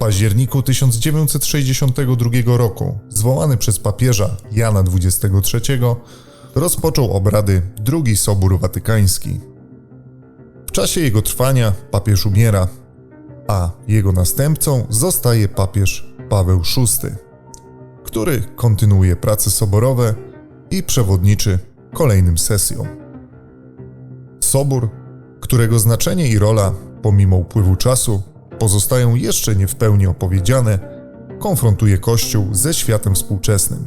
październiku 1962 roku, zwołany przez papieża Jana XXIII, rozpoczął obrady Drugi Sobór Watykański. W czasie jego trwania papież umiera, a jego następcą zostaje papież Paweł VI, który kontynuuje prace soborowe i przewodniczy kolejnym sesjom. Sobór, którego znaczenie i rola, pomimo upływu czasu, pozostają jeszcze nie w pełni opowiedziane, konfrontuje Kościół ze światem współczesnym.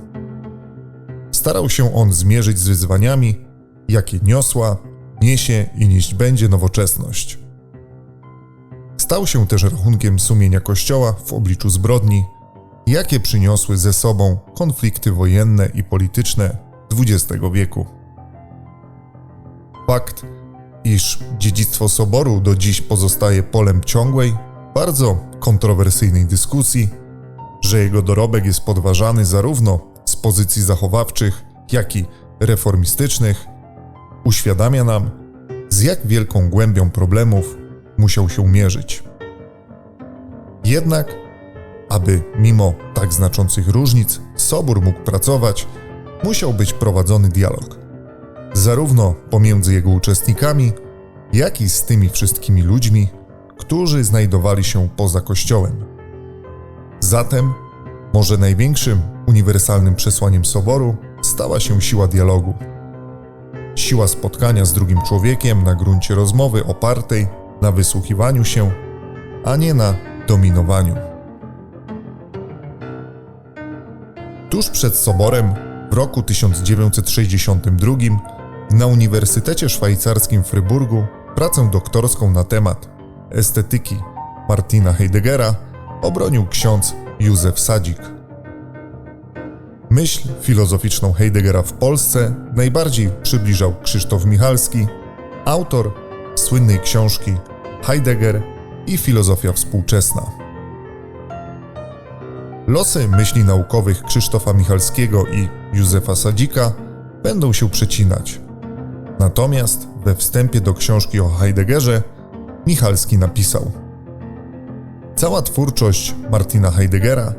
Starał się on zmierzyć z wyzwaniami, jakie niosła, niesie i nieść będzie nowoczesność. Stał się też rachunkiem sumienia Kościoła w obliczu zbrodni, jakie przyniosły ze sobą konflikty wojenne i polityczne XX wieku. Fakt, iż dziedzictwo Soboru do dziś pozostaje polem ciągłej, bardzo kontrowersyjnej dyskusji, że jego dorobek jest podważany zarówno z pozycji zachowawczych, jak i reformistycznych, uświadamia nam, z jak wielką głębią problemów musiał się mierzyć. Jednak, aby mimo tak znaczących różnic Sobór mógł pracować, musiał być prowadzony dialog, zarówno pomiędzy jego uczestnikami, jak i z tymi wszystkimi ludźmi, którzy znajdowali się poza Kościołem. Zatem, może największym uniwersalnym przesłaniem Soboru stała się siła dialogu. Siła spotkania z drugim człowiekiem na gruncie rozmowy opartej na wysłuchiwaniu się, a nie na dominowaniu. Tuż przed Soborem, w roku 1962, na Uniwersytecie Szwajcarskim w Fryburgu pracę doktorską na temat estetyki Martina Heideggera obronił ksiądz Józef Sadzik. Myśl filozoficzną Heideggera w Polsce najbardziej przybliżał Krzysztof Michalski, autor słynnej książki Heidegger i filozofia współczesna. Losy myśli naukowych Krzysztofa Michalskiego i Józefa Sadzika będą się przecinać. Natomiast we wstępie do książki o Heideggerze Michalski napisał: Cała twórczość Martina Heideggera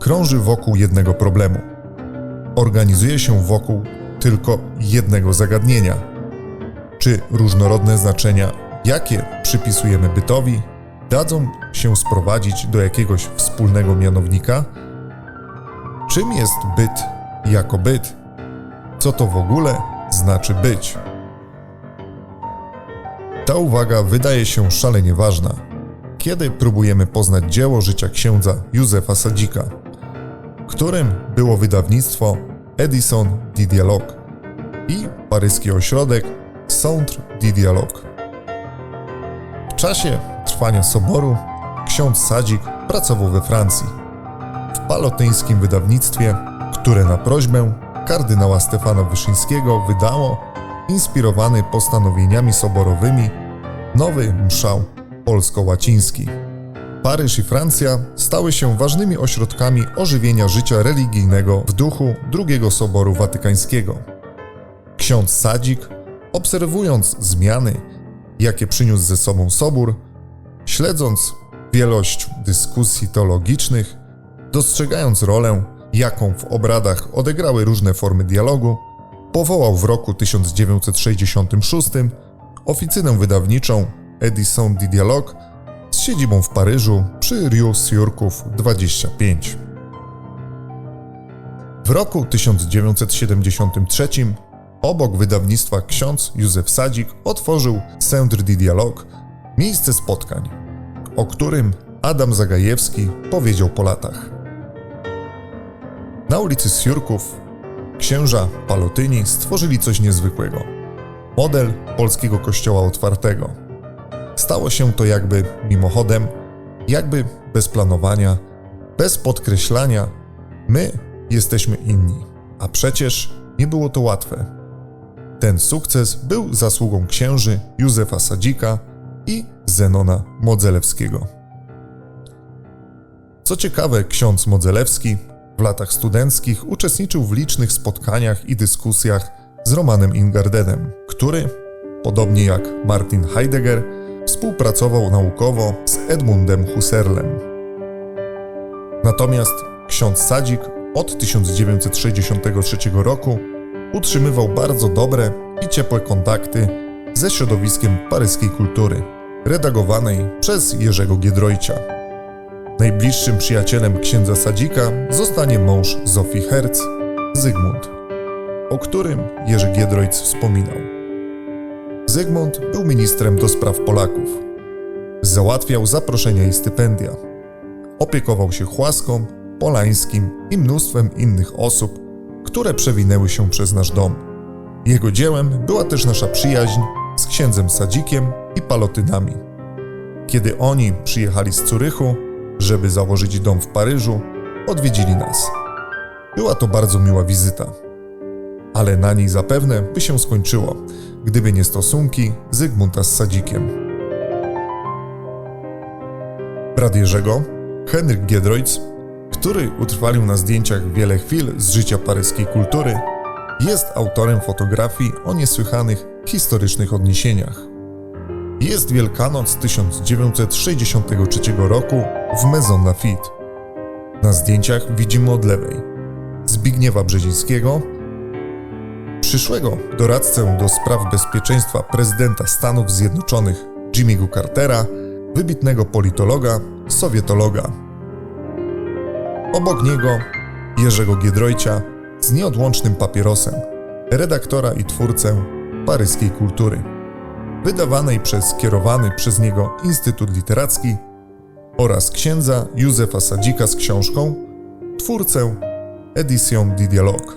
krąży wokół jednego problemu. Organizuje się wokół tylko jednego zagadnienia. Czy różnorodne znaczenia, jakie przypisujemy bytowi, dadzą się sprowadzić do jakiegoś wspólnego mianownika? Czym jest byt jako byt? Co to w ogóle znaczy być? Ta uwaga wydaje się szalenie ważna, kiedy próbujemy poznać dzieło życia księdza Józefa Sadzika, którym było wydawnictwo Edison de Dialogue i paryski ośrodek Centre de Dialogue. W czasie trwania soboru ksiądz Sadzik pracował we Francji, w palotyńskim wydawnictwie, które na prośbę kardynała Stefana Wyszyńskiego wydało inspirowany postanowieniami soborowymi nowy mszał polsko-łaciński. Paryż i Francja stały się ważnymi ośrodkami ożywienia życia religijnego w duchu II Soboru Watykańskiego. Ksiądz Sadzik, obserwując zmiany, jakie przyniósł ze sobą Sobór, śledząc wielość dyskusji teologicznych, dostrzegając rolę, jaką w obradach odegrały różne formy dialogu, powołał w roku 1966 oficynę wydawniczą Edison de Dialogue z siedzibą w Paryżu przy Rue Siurków 25. W roku 1973 obok wydawnictwa ksiądz Józef Sadzik otworzył Centre de Dialogue, miejsce spotkań, o którym Adam Zagajewski powiedział po latach. Na ulicy Siurków księża Palotyni stworzyli coś niezwykłego. Model polskiego kościoła otwartego. Stało się to jakby mimochodem, jakby bez planowania, bez podkreślania. My jesteśmy inni, a przecież nie było to łatwe. Ten sukces był zasługą księży Józefa Sadzika i Zenona Modzelewskiego. Co ciekawe, ksiądz Modzelewski w latach studenckich uczestniczył w licznych spotkaniach i dyskusjach z Romanem Ingardenem, który, podobnie jak Martin Heidegger, współpracował naukowo z Edmundem Husserlem. Natomiast ksiądz Sadzik od 1963 roku utrzymywał bardzo dobre i ciepłe kontakty ze środowiskiem paryskiej kultury, redagowanej przez Jerzego Giedroycia. Najbliższym przyjacielem księdza Sadzika zostanie mąż Zofii Herz, Zygmunt, o którym Jerzy Giedroyc wspominał. Zygmunt był ministrem do spraw Polaków. Załatwiał zaproszenia i stypendia. Opiekował się Chłaską, Polańskim i mnóstwem innych osób, które przewinęły się przez nasz dom. Jego dziełem była też nasza przyjaźń z księdzem Sadzikiem i Palotynami. Kiedy oni przyjechali z Curychu, żeby założyć dom w Paryżu, odwiedzili nas. Była to bardzo miła wizyta, ale na niej zapewne by się skończyło, gdyby nie stosunki Zygmunta z Sadzikiem. Brat Jerzego, Henryk Giedroyc, który utrwalił na zdjęciach wiele chwil z życia paryskiej kultury, jest autorem fotografii o niesłychanych historycznych odniesieniach. Jest Wielkanoc 1963 roku w Maison Lafitte. Na zdjęciach widzimy od lewej Zbigniewa Brzezińskiego, przyszłego doradcę do spraw bezpieczeństwa prezydenta Stanów Zjednoczonych Jimmy'ego Cartera, wybitnego politologa, sowietologa. Obok niego Jerzego Giedroycia z nieodłącznym papierosem, redaktora i twórcę paryskiej kultury, wydawanej przez kierowany przez niego Instytut Literacki oraz księdza Józefa Sadzika z książką, twórcę Edition du Dialogue.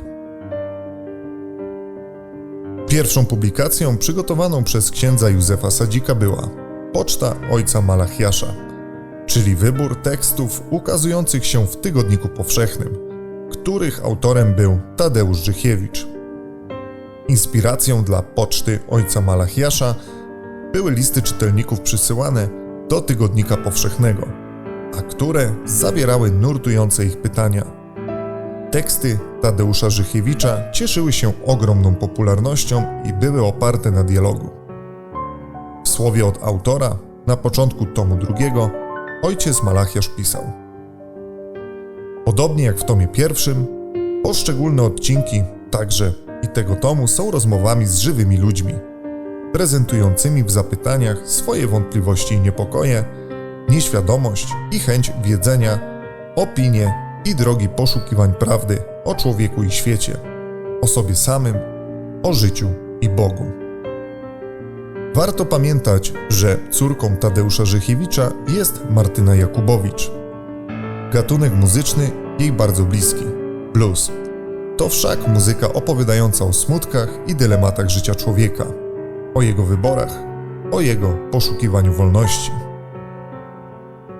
Pierwszą publikacją przygotowaną przez księdza Józefa Sadzika była Poczta Ojca Malachiasza, czyli wybór tekstów ukazujących się w Tygodniku Powszechnym, których autorem był Tadeusz Żychiewicz. Inspiracją dla Poczty Ojca Malachiasza były listy czytelników przysyłane do Tygodnika Powszechnego, a które zawierały nurtujące ich pytania – Teksty Tadeusza Żychiewicza cieszyły się ogromną popularnością i były oparte na dialogu. W słowie od autora, na początku tomu drugiego, ojciec Malachiasz pisał: Podobnie jak w tomie pierwszym, poszczególne odcinki, także i tego tomu, są rozmowami z żywymi ludźmi, prezentującymi w zapytaniach swoje wątpliwości i niepokoje, nieświadomość i chęć wiedzenia, opinie i drogi poszukiwań prawdy o człowieku i świecie, o sobie samym, o życiu i Bogu. Warto pamiętać, że córką Tadeusza Żychiewicza jest Martyna Jakubowicz. Gatunek muzyczny jej bardzo bliski blues. To wszak muzyka opowiadająca o smutkach i dylematach życia człowieka, o jego wyborach, o jego poszukiwaniu wolności.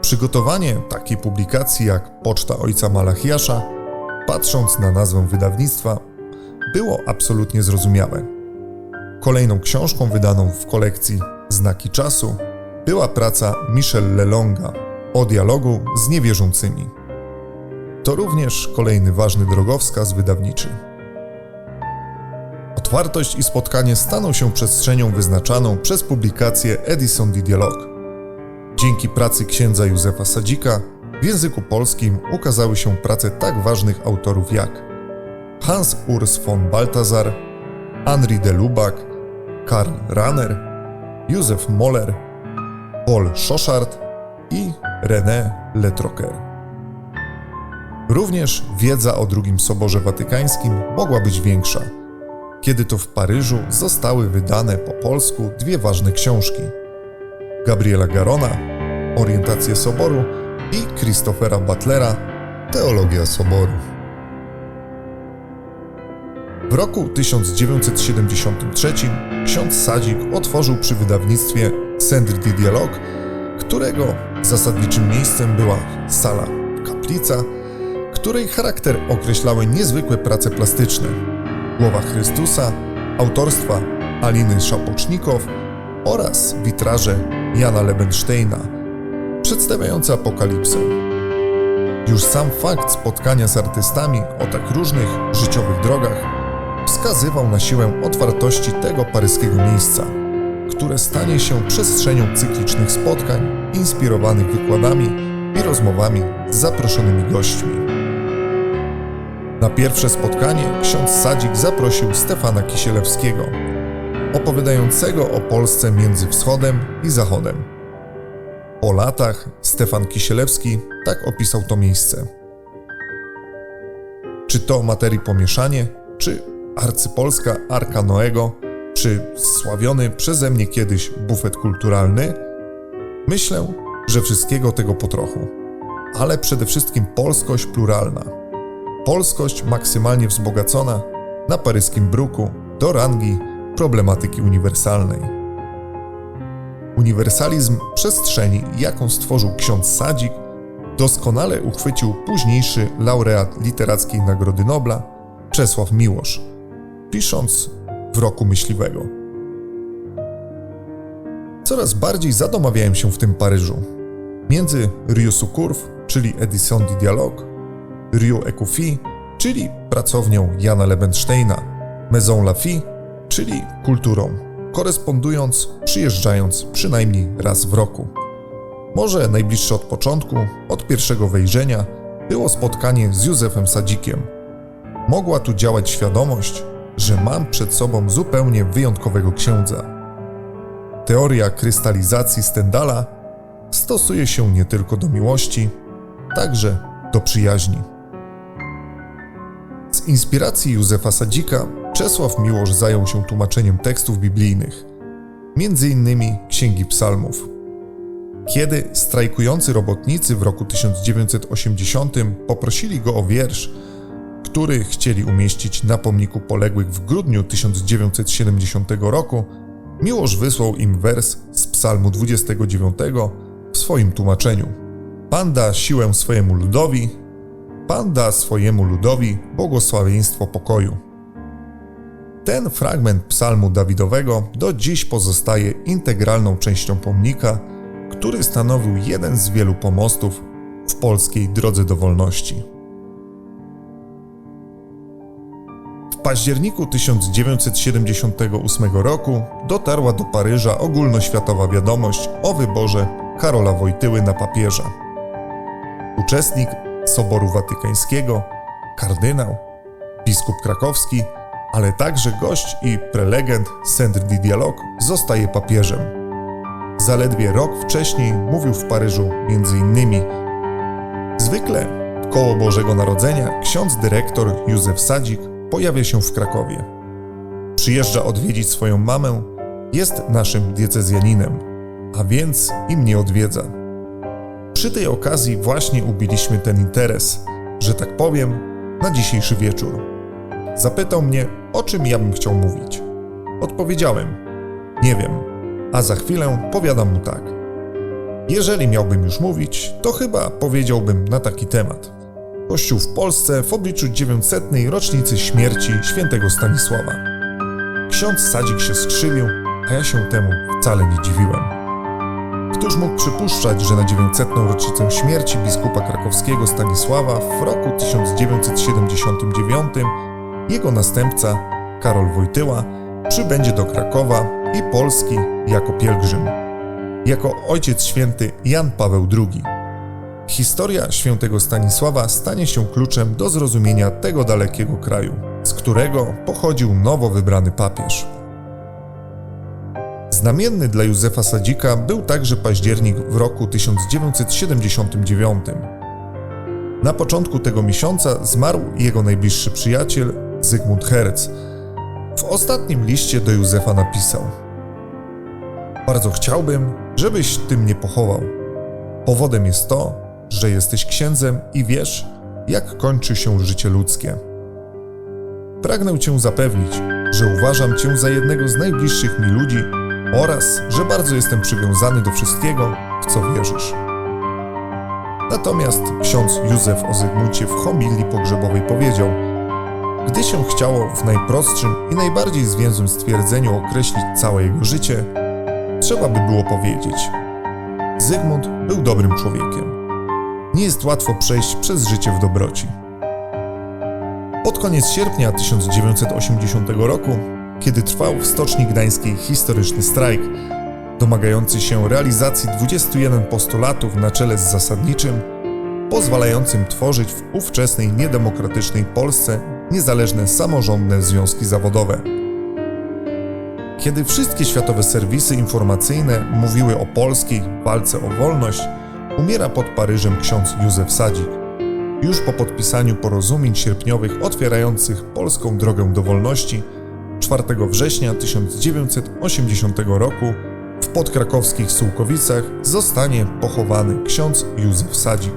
Przygotowanie takiej publikacji jak Poczta Ojca Malachiasza, patrząc na nazwę wydawnictwa, było absolutnie zrozumiałe. Kolejną książką wydaną w kolekcji Znaki Czasu była praca Michel Lelonga o dialogu z niewierzącymi. To również kolejny ważny drogowskaz wydawniczy. Otwartość i spotkanie staną się przestrzenią wyznaczaną przez publikację Edison di Dialogue Dzięki pracy księdza Józefa Sadzika w języku polskim ukazały się prace tak ważnych autorów jak Hans Urs von Balthasar, Henri de Lubac, Karl Rahner, Józef Moller, Paul Schoschart i René Letrocker. Również wiedza o II Soborze Watykańskim mogła być większa, kiedy to w Paryżu zostały wydane po polsku dwie ważne książki – Gabriela Garona, Orientację Soboru i Christophera Butlera, Teologia Soboru. W roku 1973 ksiądz Sadzik otworzył przy wydawnictwie Centre de Dialogue, którego zasadniczym miejscem była sala kaplica, której charakter określały niezwykłe prace plastyczne. Głowa Chrystusa, autorstwa Aliny Szapocznikow oraz witraże Jana Lebensteina, przedstawiające apokalipsę. Już sam fakt spotkania z artystami o tak różnych życiowych drogach wskazywał na siłę otwartości tego paryskiego miejsca, które stanie się przestrzenią cyklicznych spotkań inspirowanych wykładami i rozmowami z zaproszonymi gośćmi. Na pierwsze spotkanie ksiądz Sadzik zaprosił Stefana Kisielewskiego, opowiadającego o Polsce między wschodem i zachodem. Po latach Stefan Kisielewski tak opisał to miejsce. Czy to materii pomieszanie, czy arcypolska Arka Noego, czy sławiony przeze mnie kiedyś bufet kulturalny? Myślę, że wszystkiego tego po trochu. Ale przede wszystkim polskość pluralna. Polskość maksymalnie wzbogacona na paryskim bruku do rangi problematyki uniwersalnej. Uniwersalizm przestrzeni, jaką stworzył ksiądz Sadzik, doskonale uchwycił późniejszy laureat Literackiej Nagrody Nobla Czesław Miłosz, pisząc w roku myśliwego. Coraz bardziej zadomawiałem się w tym Paryżu. Między Sucurf, czyli Edison di Dialogue, Rue Ecufi, czyli pracownią Jana Lebensteina, Maison Lafitte, czyli kulturą, korespondując, przyjeżdżając przynajmniej raz w roku. Może najbliższe od początku, od pierwszego wejrzenia, było spotkanie z Józefem Sadzikiem. Mogła tu działać świadomość, że mam przed sobą zupełnie wyjątkowego księdza. Teoria krystalizacji Stendala stosuje się nie tylko do miłości, także do przyjaźni. Z inspiracji Józefa Sadzika Czesław Miłosz zajął się tłumaczeniem tekstów biblijnych, między innymi Księgi Psalmów. Kiedy strajkujący robotnicy w roku 1980 poprosili go o wiersz, który chcieli umieścić na pomniku poległych w grudniu 1970 roku, Miłosz wysłał im wers z Psalmu 29 w swoim tłumaczeniu. Pan da siłę swojemu ludowi, Pan da swojemu ludowi błogosławieństwo pokoju. Ten fragment Psalmu Dawidowego do dziś pozostaje integralną częścią pomnika, który stanowił jeden z wielu pomostów w polskiej drodze do wolności. W październiku 1978 roku dotarła do Paryża ogólnoświatowa wiadomość o wyborze Karola Wojtyły na papieża. Uczestnik Soboru Watykańskiego, kardynał, biskup krakowski, ale także gość i prelegent Centre di Dialogue zostaje papieżem. Zaledwie rok wcześniej mówił w Paryżu m.in. Zwykle koło Bożego Narodzenia ksiądz dyrektor Józef Sadzik pojawia się w Krakowie. Przyjeżdża odwiedzić swoją mamę, jest naszym diecezjaninem, a więc i mnie odwiedza. Przy tej okazji właśnie ubiliśmy ten interes, że tak powiem, na dzisiejszy wieczór. Zapytał mnie, o czym ja bym chciał mówić. Odpowiedziałem: Nie wiem, a za chwilę powiadam mu tak. Jeżeli miałbym już mówić, to chyba powiedziałbym na taki temat. Kościół w Polsce w obliczu 900. rocznicy śmierci świętego Stanisława. Ksiądz Sadzik się skrzywił, a ja się temu wcale nie dziwiłem. Któż mógł przypuszczać, że na 900. rocznicę śmierci biskupa krakowskiego Stanisława w roku 1979 jego następca, Karol Wojtyła, przybędzie do Krakowa i Polski jako pielgrzym, jako Ojciec Święty Jan Paweł II. Historia świętego Stanisława stanie się kluczem do zrozumienia tego dalekiego kraju, z którego pochodził nowo wybrany papież. Znamienny dla Józefa Sadzika był także październik w roku 1979. Na początku tego miesiąca zmarł jego najbliższy przyjaciel Zygmunt Herz. W ostatnim liście do Józefa napisał: Bardzo chciałbym, żebyś ty mnie pochował. Powodem jest to, że jesteś księdzem i wiesz, jak kończy się życie ludzkie. Pragnę cię zapewnić, że uważam cię za jednego z najbliższych mi ludzi oraz, że bardzo jestem przywiązany do wszystkiego, w co wierzysz. Natomiast ksiądz Józef o Zygmuncie w homilii pogrzebowej powiedział – gdy się chciało w najprostszym i najbardziej zwięzłym stwierdzeniu określić całe jego życie, trzeba by było powiedzieć: Zygmunt był dobrym człowiekiem. Nie jest łatwo przejść przez życie w dobroci. Pod koniec sierpnia 1980 roku, kiedy trwał w Stoczni Gdańskiej historyczny strajk, domagający się realizacji 21 postulatów na czele z zasadniczym, pozwalającym tworzyć w ówczesnej niedemokratycznej Polsce niezależne samorządne związki zawodowe. Kiedy wszystkie światowe serwisy informacyjne mówiły o polskiej walce o wolność, umiera pod Paryżem ksiądz Józef Sadzik. Już po podpisaniu porozumień sierpniowych otwierających polską drogę do wolności 4 września 1980 roku w podkrakowskich Sułkowicach zostanie pochowany ksiądz Józef Sadzik.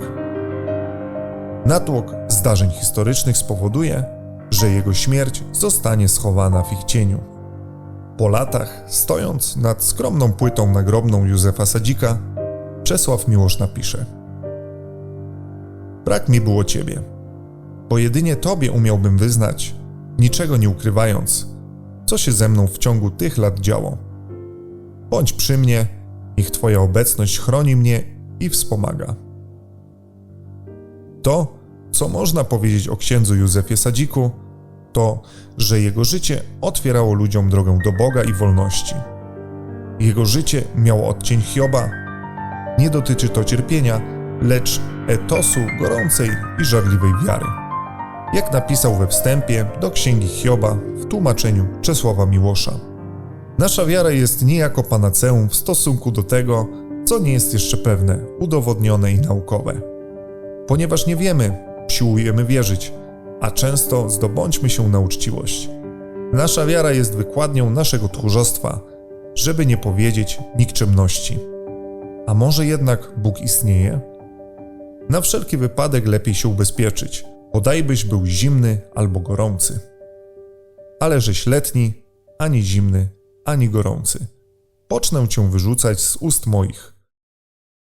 Natłok zdarzeń historycznych spowoduje, że jego śmierć zostanie schowana w ich cieniu. Po latach, stojąc nad skromną płytą nagrobną Józefa Sadzika, Czesław Miłosz napisze: Brak mi było ciebie, bo jedynie tobie umiałbym wyznać, niczego nie ukrywając, co się ze mną w ciągu tych lat działo. Bądź przy mnie, niech twoja obecność chroni mnie i wspomaga. To, co można powiedzieć o księdzu Józefie Sadziku, to, że jego życie otwierało ludziom drogę do Boga i wolności. Jego życie miało odcień Hioba. Nie dotyczy to cierpienia, lecz etosu gorącej i żarliwej wiary. Jak napisał we wstępie do księgi Hioba w tłumaczeniu Czesława Miłosza. Nasza wiara jest niejako panaceum w stosunku do tego, co nie jest jeszcze pewne, udowodnione i naukowe. Ponieważ nie wiemy, siłujemy wierzyć, a często zdobądźmy się na uczciwość. Nasza wiara jest wykładnią naszego tchórzostwa, żeby nie powiedzieć nikczemności. A może jednak Bóg istnieje? Na wszelki wypadek lepiej się ubezpieczyć, bodajbyś był zimny albo gorący. Ale żeś letni, ani zimny, ani gorący. Pocznę cię wyrzucać z ust moich.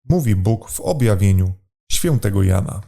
Mówi Bóg w objawieniu świętego Jana.